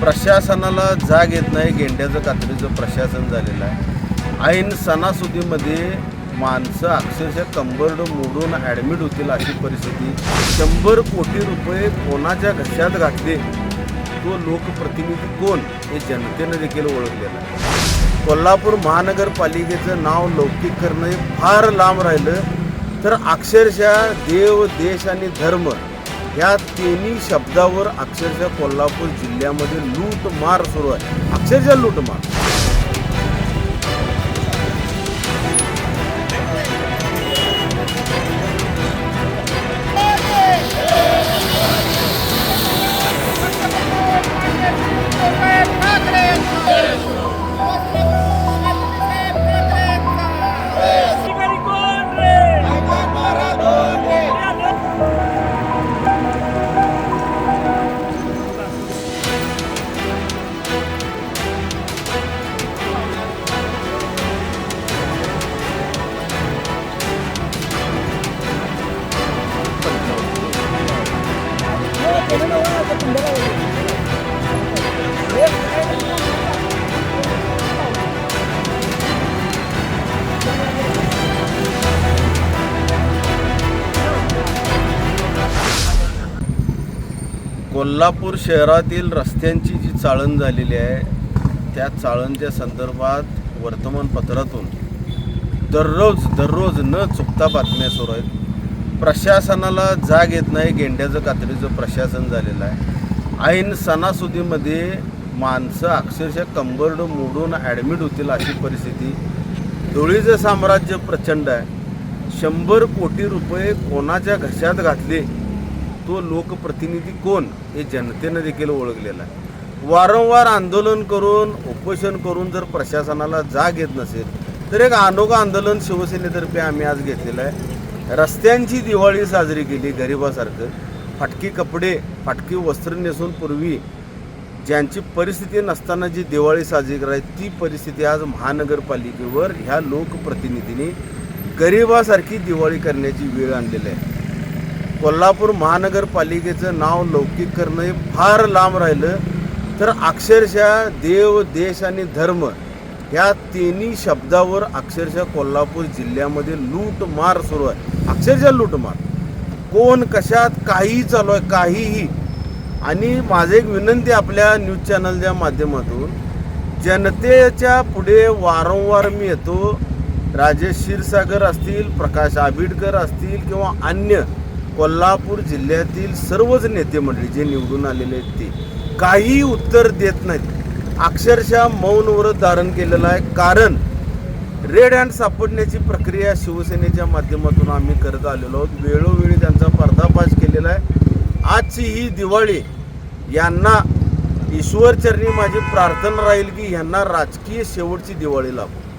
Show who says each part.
Speaker 1: प्रशासनाला जाग येत नाही गेंड्याचं कात्रीचं प्रशासन झालेलं आहे. ऐन सणासुदीमध्ये माणसं अक्षरशः कंबरड मोडून ॲडमिट होतील अशी परिस्थिती. शंभर कोटी रुपये कोणाच्या घशात घातले? तो लोकप्रतिनिधी कोण? हे जनतेनं देखील ओळखलेलं आहे. कोल्हापूर महानगरपालिकेचं नाव लौकिक करणं हे फार लांब राहिलं. तर अक्षरशः देव देश आणि धर्म ह्या तिन्ही शब्दावर अक्षरशः कोल्हापूर जिल्ह्यामध्ये लूटमार सुरू आहे. अक्षरशः लूटमार. कोल्हापूर शहरातील रस्त्यांची जी चाळण झालेली आहे त्या चाळणच्या संदर्भात वर्तमानपत्रातून दररोज दररोज न चुकता बातम्या सुरू आहेत. प्रशासनाला जाग येत नाही गेंड्याचं कात्रीचं प्रशासन झालेलं आहे. ऐन सणासुदीमध्ये माणसं अक्षरशः कंबरड मोडून ॲडमिट होतील अशी परिस्थिती. धुळीचं साम्राज्य प्रचंड आहे. शंभर कोटी रुपये कोणाच्या घशात घातले? तो लोकप्रतिनिधी कोण हे जनतेनं देखील ओळखलेलं आहे. वारंवार आंदोलन करून उपोषण करून जर प्रशासनाला जाग येत नसेल तर एक अनोखं आंदोलन शिवसेनेतर्फे आम्ही आज घेतलेलं आहे. रस्त्यांची दिवाळी साजरी केली गरिबासारखं. फाटकी कपडे फाटकी वस्त्र नेसून पूर्वी ज्यांची परिस्थिती नसताना जी दिवाळी साजरी करायची ती परिस्थिती आज महानगरपालिकेवर ह्या लोकप्रतिनिधींनी गरिबासारखी दिवाळी करण्याची वेळ आणलेली आहे. कोल्हापूर महानगरपालिकेचं नाव लौकिक करणं हे फार लांब राहिलं. तर अक्षरशः देव देश आणि धर्म ह्या तिन्ही शब्दावर अक्षरशः कोल्हापूर जिल्ह्यामध्ये लूटमार सुरू आहे. अक्षरशः लूटमार. कोण कशात काहीही चालू आहे काहीही. आणि माझं एक विनंती आपल्या न्यूज चॅनलच्या माध्यमातून जनतेच्या पुढे वारंवार मी येतो. राजेश क्षीरसागर असतील प्रकाश आबिडकर असतील किंवा अन्य कोल्हापूर जिल्ह्यातील सर्वच नेते मंडळी जे निवडून आलेले आहेत ते काही उत्तर देत नाहीत. अक्षरशः मौन व्रत धारण केलेलं आहे. कारण रेड हँड सापडण्याची प्रक्रिया शिवसेनेच्या माध्यमातून आम्ही करत आलेलो आहोत. वेळोवेळी त्यांचा पर्दाफाश केलेला आहे. आजची ही दिवाळी यांना ईश्वरचरणी माझी प्रार्थना राहील की यांना राजकीय शेवटची दिवाळी लाभो.